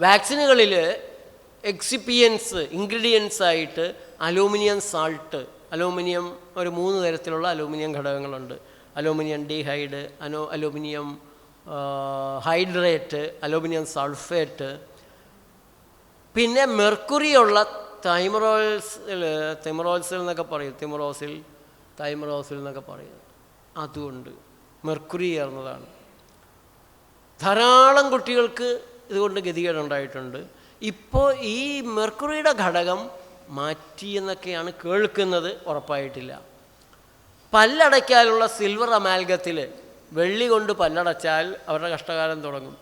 വാക്സിനുകളിൽ excipients ingredients ആയിട്ട് aluminium salt aluminium ഒരു മൂന്ന് തരത്തിലുള്ള അലൂമിനിയം ഘടകങ്ങളുണ്ട്. അലൂമിനിയം ഡീഹൈഡ് അനോ അലൂമിനിയം ഹൈഡ്രേറ്റ് അലൂമിനിയം സൾഫേറ്റ് പിന്നെ മെർക്കുറിയുള്ള തൈമറോൾസിൽ തിമറോൾസിൽ എന്നൊക്കെ പറയും. തിമറോസിൽ തൈമറോസിൽ എന്നൊക്കെ പറയും. അതുകൊണ്ട് മെർക്കുറി ചേർന്നതാണ്. ധാരാളം കുട്ടികൾക്ക് ഇതുകൊണ്ട് ഗതികേടുണ്ടായിട്ടുണ്ട് ഇപ്പോൾ ഈ മെർക്കുറിയുടെ ഘടകം മാറ്റി എന്നൊക്കെയാണ് കേൾക്കുന്നത് ഉറപ്പായിട്ടില്ല. പല്ലടയ്ക്കാലുള്ള സിൽവർ അമാൽഗത്തിൽ വെള്ളി കൊണ്ട് പല്ലടച്ചാൽ അവരുടെ കഷ്ടകാലം തുടങ്ങും.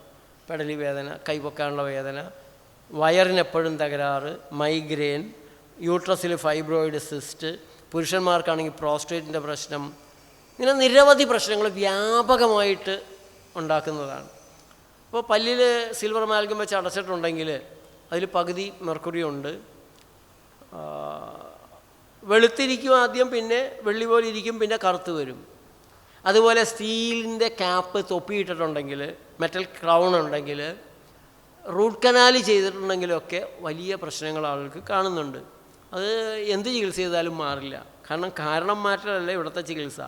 പെടലി വേദന കൈപൊക്കാനുള്ള വേദന വയറിനെപ്പോഴും തകരാറ് മൈഗ്രെയിൻ യൂട്രസിൽ ഫൈബ്രോയിഡ് സിസ്റ്റ് പുരുഷന്മാർക്കാണെങ്കിൽ പ്രോസ്റ്റേറ്റിന്റെ പ്രശ്നം. ഇങ്ങനെ നിരവധി പ്രശ്നങ്ങൾ വ്യാപകമായിട്ട് ഉണ്ടാക്കുന്നതാണ്. അപ്പോൾ പല്ലിൽ സിൽവർ മാൽഗം വെച്ച് അടച്ചിട്ടുണ്ടെങ്കിൽ അതിൽ പകുതി മെർക്കുറി ഉണ്ട്. വെളുത്തിരിക്കും ആദ്യം പിന്നെ വെള്ളി പോലെ ഇരിക്കും പിന്നെ കറുത്ത് വരും. അതുപോലെ സ്റ്റീലിന്റെ ക്യാപ്പ് തൊപ്പിയിട്ടിട്ടുണ്ടെങ്കിൽ മെറ്റൽ ക്രൗൺ ഉണ്ടെങ്കിൽ റൂട്ട് കനാൽ ചെയ്തിട്ടുണ്ടെങ്കിലൊക്കെ വലിയ പ്രശ്നങ്ങൾ ആളുകൾക്ക് കാണുന്നുണ്ട്. അത് എന്ത് ചികിത്സ ചെയ്താലും മാറില്ല. കാരണം കാരണം മാറ്റലല്ല ഇവിടുത്തെ ചികിത്സ.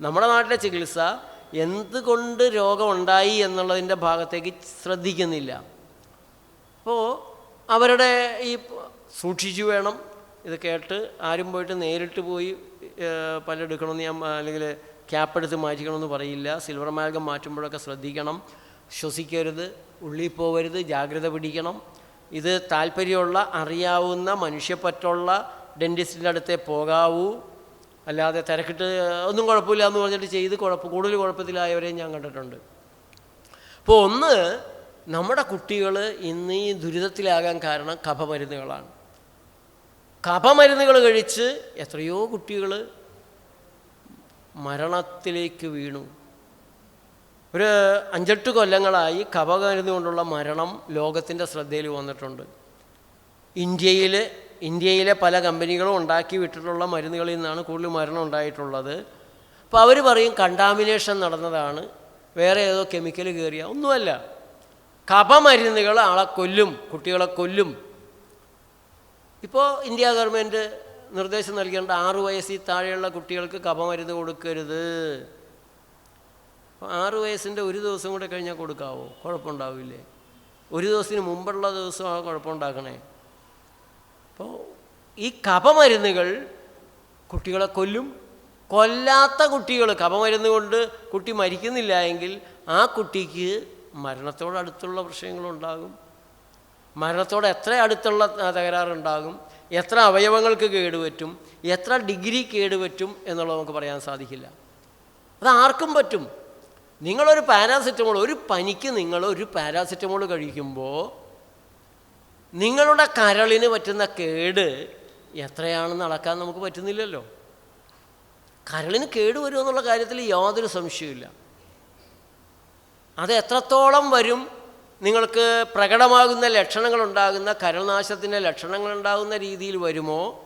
നമ്മുടെ നാട്ടിലെ ചികിത്സ എന്തുകൊണ്ട് രോഗമുണ്ടായി എന്നുള്ളതിന്റെ ഭാഗത്തേക്ക് ശ്രദ്ധിക്കുന്നില്ല. അപ്പോൾ അവരുടെ ഈ സൂക്ഷിച്ചു വേണം. ഇത് കേട്ട് ആരും പോയിട്ട് നേരിട്ട് പോയി പല്ലെടുക്കണമെന്ന് ഞാൻ അല്ലെങ്കിൽ ക്യാപ്പ് എടുത്ത് മാറ്റിക്കണമെന്ന് പറയില്ല. സിൽവർ മാർഗം മാറ്റുമ്പോഴൊക്കെ ശ്രദ്ധിക്കണം. ശ്വസിക്കരുത് ഉള്ളിൽ പോകരുത് ജാഗ്രത പിടിക്കണം. ഇത് താല്പര്യമുള്ള അറിയാവുന്ന മനുഷ്യപ്പറ്റുള്ള ഡെന്റിസ്റ്റിന്റെ അടുത്തേ പോകാവൂ. അല്ലാതെ തിരക്കിട്ട് ഒന്നും കുഴപ്പമില്ല എന്ന് പറഞ്ഞിട്ട് ചെയ്ത് കുഴപ്പം കൂടുതൽ കുഴപ്പത്തിലായവരെയും ഞാൻ കണ്ടിട്ടുണ്ട്. അപ്പോൾ ഒന്ന് നമ്മുടെ കുട്ടികൾ ഇന്ന് ഈ ദുരിതത്തിലാകാൻ കാരണം കഫമരുന്നുകളാണ്. കഫമരുന്നുകൾ കഴിച്ച് എത്രയോ കുട്ടികൾ മരണത്തിലേക്ക് വീണു. ഒരു അഞ്ചെട്ട് കൊല്ലങ്ങളായി കഫമരുന്ന് കൊണ്ടുള്ള മരണം ലോകത്തിന്റെ ശ്രദ്ധയിൽ വന്നിട്ടുണ്ട്. ഇന്ത്യയിൽ ഇന്ത്യയിലെ പല കമ്പനികളും ഉണ്ടാക്കി വിട്ടിട്ടുള്ള മരുന്നുകളിൽ നിന്നാണ് കൂടുതൽ മരണം ഉണ്ടായിട്ടുള്ളത്. അപ്പോൾ അവർ പറയും കണ്ടാമിനേഷൻ നടന്നതാണ്. വേറെ ഏതോ കെമിക്കൽ കയറിയ ഒന്നുമല്ല. കപമരുന്നുകൾ ആളെ കൊല്ലും കുട്ടികളെ കൊല്ലും. ഇപ്പോൾ ഇന്ത്യ ഗവൺമെന്റ് നിർദ്ദേശം നൽകേണ്ട ആറു വയസ്സിൽ താഴെയുള്ള കുട്ടികൾക്ക് കപമരുന്ന് കൊടുക്കരുത്. ആറു വയസ്സിന്റെ ഒരു ദിവസം കൂടെ കഴിഞ്ഞാൽ കൊടുക്കാവോ? കുഴപ്പമുണ്ടാവില്ലേ? ഒരു ദിവസത്തിന് മുമ്പുള്ള ദിവസമാണ് കുഴപ്പമുണ്ടാക്കണേ. ഈ കപമരുന്നുകൾ കുട്ടികളെ കൊല്ലും. കൊല്ലാത്ത കുട്ടികൾ കപമരുന്ന് കൊണ്ട് കുട്ടി മരിക്കുന്നില്ല എങ്കിൽ ആ കുട്ടിക്ക് മരണത്തോടടുത്തുള്ള പ്രശ്നങ്ങളുണ്ടാകും. മരണത്തോട് എത്ര അടുത്തുള്ള തകരാറുണ്ടാകും. എത്ര അവയവങ്ങൾക്ക് കേടുപറ്റും. എത്ര ഡിഗ്രി കേടുപറ്റും എന്നുള്ളത് നമുക്ക് പറയാൻ സാധിക്കില്ല. അത് ആർക്കും പറ്റും. നിങ്ങളൊരു പാരാസിറ്റമോൾ ഒരു പനിക്ക് നിങ്ങൾ ഒരു പാരാസിറ്റമോൾ കഴിക്കുമ്പോൾ നിങ്ങളുടെ കരളിന് പറ്റുന്ന കേട് എത്രയാണെന്ന് അളക്കാൻ നമുക്ക് പറ്റുന്നില്ലല്ലോ. കരളിന് കേട് വരുമെന്നുള്ള കാര്യത്തിൽ യാതൊരു സംശയമില്ല അത് എത്രത്തോളം വരും നിങ്ങൾക്ക് പ്രകടമാകുന്ന ലക്ഷണങ്ങളുണ്ടാകുന്ന കരൾനാശത്തിന്റെ ലക്ഷണങ്ങളുണ്ടാകുന്ന രീതിയിൽ വരുമോ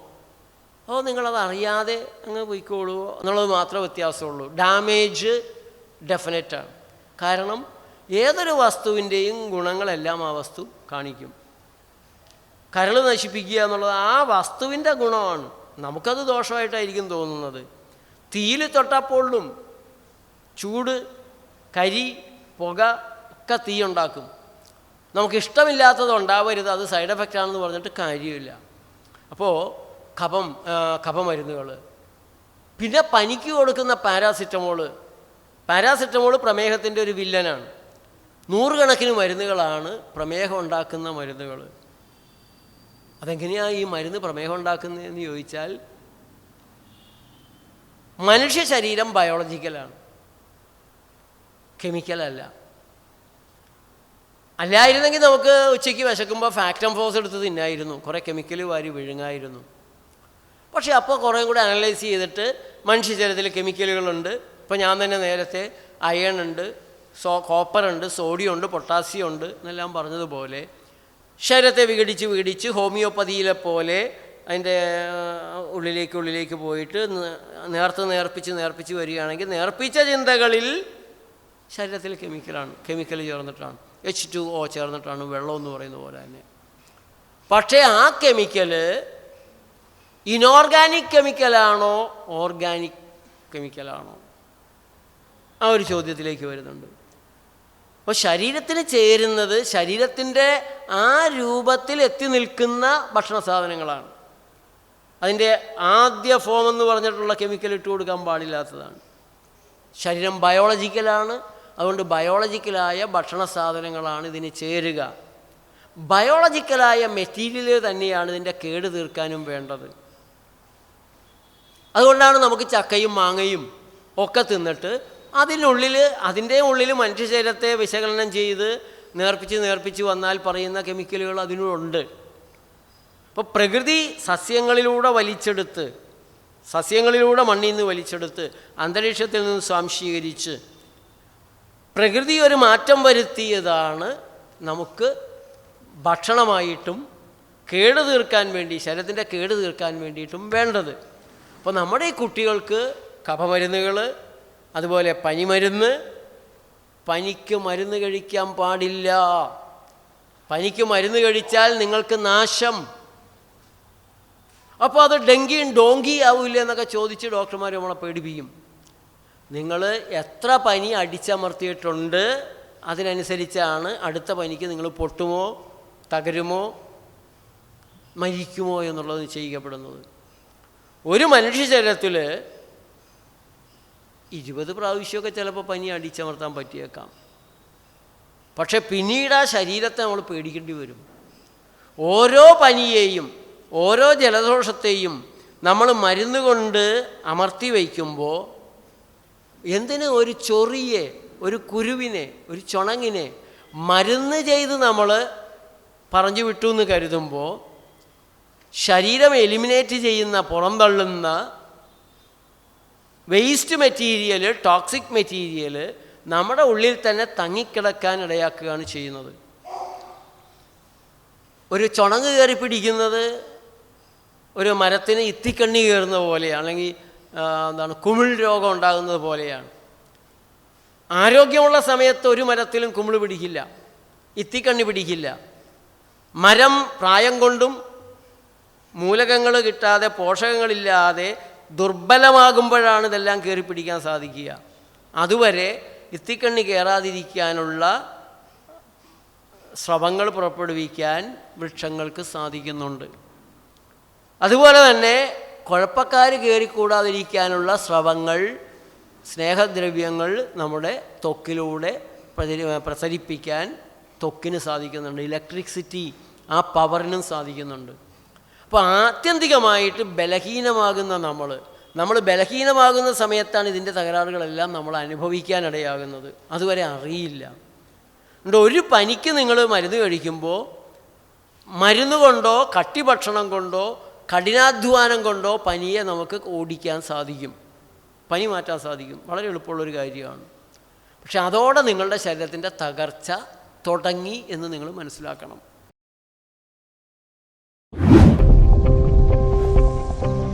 അതോ നിങ്ങളത് അറിയാതെ അങ്ങ് പോയിക്കോളൂ എന്നുള്ളത് മാത്രമേ വ്യത്യാസമുള്ളൂ. ഡാമേജ് ഡെഫിനറ്റാണ്. കാരണം ഏതൊരു വസ്തുവിന്റെയും ഗുണങ്ങളെല്ലാം ആ വസ്തു കാണിക്കും. കരൾ നശിപ്പിക്കുക എന്നുള്ളത് ആ വസ്തുവിന്റെ ഗുണമാണ്. നമുക്കത് ദോഷമായിട്ടായിരിക്കും തോന്നുന്നത്. തീയിൽ തൊട്ടപ്പോഴും ചൂട് കരി പുക ഒക്കെ തീ ഉണ്ടാക്കും. നമുക്ക് ഇഷ്ടമില്ലാത്തത് ഉണ്ടാവരുത്. അത് സൈഡ് എഫക്റ്റ് ആണെന്ന് പറഞ്ഞിട്ട് കാര്യമില്ല. അപ്പോൾ കഫം കപമരുന്നുകൾ പിന്നെ പനിക്ക് കൊടുക്കുന്ന പാരാസിറ്റമോൾ. പാരാസിറ്റമോൾ പ്രമേഹത്തിന്റെ ഒരു വില്ലനാണ്. നൂറുകണക്കിന് മരുന്നുകളാണ് പ്രമേഹം ഉണ്ടാക്കുന്ന മരുന്നുകൾ അതെങ്ങനെയാണ് ഈ മരുന്ന് പ്രമേഹം ഉണ്ടാക്കുന്നതെന്ന് ചോദിച്ചാൽ മനുഷ്യ ശരീരം ബയോളജിക്കലാണ്. കെമിക്കലല്ല അല്ലായിരുന്നെങ്കിൽ നമുക്ക് ഉച്ചയ്ക്ക് വിശക്കുമ്പോൾ ഫാക്ടം ഫോസ് എടുത്ത് തിന്നായിരുന്നു. കുറേ കെമിക്കൽ വാരി വിഴുങ്ങായിരുന്നു. പക്ഷേ അപ്പോൾ കുറേ കൂടെ അനലൈസ് ചെയ്തിട്ട് മനുഷ്യ ശരീരത്തിൽ കെമിക്കലുകളുണ്ട് ഇപ്പോൾ ഞാൻ തന്നെ നേരത്തെ അയൺ ഉണ്ട് സോ കോപ്പറുണ്ട് സോഡിയം ഉണ്ട് പൊട്ടാസ്യം ഉണ്ട് എന്നെല്ലാം പറഞ്ഞതുപോലെ ശരീരത്തെ വിഘടിച്ച് വിഘടിച്ച് ഹോമിയോപ്പതിയിലെ പോലെ അതിന്റെ ഉള്ളിലേക്ക് ഉള്ളിലേക്ക് പോയിട്ട് നേർത്ത് നേർപ്പിച്ച് നേർപ്പിച്ച് വരികയാണെങ്കിൽ നേർപ്പിച്ച ചിന്തകളിൽ ശരീരത്തിൽ കെമിക്കലാണ് കെമിക്കൽ ചേർന്നിട്ടാണ് എച്ച് ടു ഒ ചേർന്നിട്ടാണ് വെള്ളം എന്ന് പറയുന്ന പോലെ തന്നെ. പക്ഷേ ആ കെമിക്കൽ ഇനോർഗാനിക് കെമിക്കലാണോ ഓർഗാനിക് കെമിക്കലാണോ ആ ഒരു ചോദ്യത്തിലേക്ക് വരുന്നുണ്ട്. അപ്പോൾ ശരീരത്തിന് ചേരുന്നത് ശരീരത്തിന്റെ ആ രൂപത്തിൽ എത്തി നിൽക്കുന്ന ഭക്ഷണ സാധനങ്ങളാണ്. അതിന്റെ ആദ്യ ഫോം എന്ന് പറഞ്ഞിട്ടുള്ള കെമിക്കൽ ഇട്ട് കൊടുക്കാൻ പാടില്ലാത്തതാണ്. ശരീരം ബയോളജിക്കലാണ് അതുകൊണ്ട് ബയോളജിക്കലായ ഭക്ഷണ സാധനങ്ങളാണ് ഇതിന് ചേരുക. ബയോളജിക്കലായ മെറ്റീരിയൽ തന്നെയാണ് ഇതിന്റെ കേട് തീർക്കാനും വേണ്ടത്. അതുകൊണ്ടാണ് നമുക്ക് ചക്കയും മാങ്ങയും ഒക്കെ തിന്നിട്ട് അതിനുള്ളിൽ അതിന്റെ ഉള്ളിൽ മനുഷ്യശരീരത്തെ വിശകലനം ചെയ്ത് നേർപ്പിച്ച് നേർപ്പിച്ച് വന്നാൽ പറയുന്ന കെമിക്കലുകൾ അതിനുണ്ട്. അപ്പോൾ പ്രകൃതി സസ്യങ്ങളിലൂടെ വലിച്ചെടുത്ത് സസ്യങ്ങളിലൂടെ മണ്ണിൽ നിന്ന് വലിച്ചെടുത്ത് അന്തരീക്ഷത്തിൽ നിന്ന് സ്വാംശീകരിച്ച് പ്രകൃതി ഒരു മാറ്റം വരുത്തിയതാണ് നമുക്ക് ഭക്ഷണമായിട്ടും കേട് തീർക്കാൻ വേണ്ടി ശരീരത്തിന്റെ കേട് തീർക്കാൻ വേണ്ടിയിട്ടും വേണ്ടത്. അപ്പോൾ നമ്മുടെ ഈ കുട്ടികൾക്ക് കഫമരുന്നുകൾ അതുപോലെ പനിമരുന്ന് പനിക്ക് മരുന്ന് കഴിക്കാൻ പാടില്ല. പനിക്ക് മരുന്ന് കഴിച്ചാൽ നിങ്ങൾക്ക് നാശം. അപ്പോൾ അത് ഡെങ്കിയും ഡോങ്കി ആവില്ല എന്നൊക്കെ ചോദിച്ച് ഡോക്ടർമാർ നമ്മളെ പേടിപ്പിക്കും. നിങ്ങൾ എത്ര പനി അടിച്ചമർത്തിയിട്ടുണ്ട് അതിനനുസരിച്ചാണ് അടുത്ത പനിക്ക് നിങ്ങൾ പൊട്ടുമോ തകരുമോ മരിക്കുമോ എന്നുള്ളത് നിശ്ചയിക്കപ്പെടുന്നത് ഒരു മനുഷ്യ ശരീരത്തിൽ ഇരുപത് പ്രാവശ്യമൊക്കെ ചിലപ്പോൾ പനി അടിച്ചമർത്താൻ പറ്റിയേക്കാം. പക്ഷെ പിന്നീട് ആ ശരീരത്തെ നമ്മൾ പേടിക്കേണ്ടി വരും. ഓരോ പനിയെയും ഓരോ ജലദോഷത്തെയും നമ്മൾ മരുന്ന് കൊണ്ട് അമർത്തി വയ്ക്കുമ്പോൾ എന്തിന് ഒരു ചൊറിയെ ഒരു കുരുവിനെ ഒരു ചുണങ്ങിനെ മരുന്ന് ചെയ്ത് നമ്മൾ പറഞ്ഞു വിട്ടു എന്ന് കരുതുമ്പോൾ ശരീരം എലിമിനേറ്റ് ചെയ്യുന്ന പുറന്തള്ളുന്ന വേസ്റ്റ് മെറ്റീരിയൽ ടോക്സിക് മെറ്റീരിയൽ നമ്മുടെ ഉള്ളിൽ തന്നെ തങ്ങിക്കിടക്കാൻ ഇടയാക്കുകയാണ് ചെയ്യുന്നത്. ഒരു ചുണങ്ങ് കയറി പിടിക്കുന്നത് ഒരു മരത്തിന് ഇത്തിക്കണ്ണി കയറുന്ന പോലെയാണ് അല്ലെങ്കിൽ എന്താണ് കുമിൾ രോഗം ഉണ്ടാകുന്നത് പോലെയാണ്. ആരോഗ്യമുള്ള സമയത്ത് ഒരു മരത്തിലും കുമിൾ പിടിക്കില്ല ഇത്തിക്കണ്ണി പിടിക്കില്ല. മരം പ്രായം കൊണ്ടും മൂലകങ്ങൾ കിട്ടാതെ പോഷകങ്ങളില്ലാതെ ദുർബലമാകുമ്പോഴാണ് ഇതെല്ലാം കയറി പിടിക്കാൻ സാധിക്കുക. അതുവരെ ഇത്തിക്കണ്ണി കയറാതിരിക്കാനുള്ള സ്രവങ്ങൾ പുറപ്പെടുവിക്കാൻ വൃക്ഷങ്ങൾക്ക് സാധിക്കുന്നുണ്ട്. അതുപോലെ തന്നെ കുഴപ്പക്കാർ കയറിക്കൂടാതിരിക്കാനുള്ള സ്രവങ്ങൾ സ്നേഹദ്രവ്യങ്ങൾ നമ്മുടെ ത്വക്കിലൂടെ പ്രസരിപ്പിക്കാൻ ത്വക്കിന് സാധിക്കുന്നുണ്ട്. ഇലക്ട്രിസിറ്റി ആ പവറിനും സാധിക്കുന്നുണ്ട്. അപ്പോൾ ആത്യന്തികമായിട്ട് ബലഹീനമാകുന്ന നമ്മൾ നമ്മൾ ബലഹീനമാകുന്ന സമയത്താണ് ഇതിന്റെ തകരാറുകളെല്ലാം നമ്മൾ അനുഭവിക്കാനിടയാകുന്നത്. അതുവരെ അറിയില്ല. അതുകൊണ്ട് ഒരു പനിക്ക് നിങ്ങൾ മരുന്ന് കഴിക്കുമ്പോൾ മരുന്ന് കൊണ്ടോ കട്ടി ഭക്ഷണം കൊണ്ടോ കഠിനാധ്വാനം കൊണ്ടോ പനിയെ നമുക്ക് ഓടിക്കാൻ സാധിക്കും. പനി മാറ്റാൻ സാധിക്കും. വളരെ എളുപ്പമുള്ളൊരു കാര്യമാണ്. പക്ഷെ അതോടെ നിങ്ങളുടെ ശരീരത്തിന്റെ തകർച്ച തുടങ്ങി എന്ന് നിങ്ങൾ മനസ്സിലാക്കണം.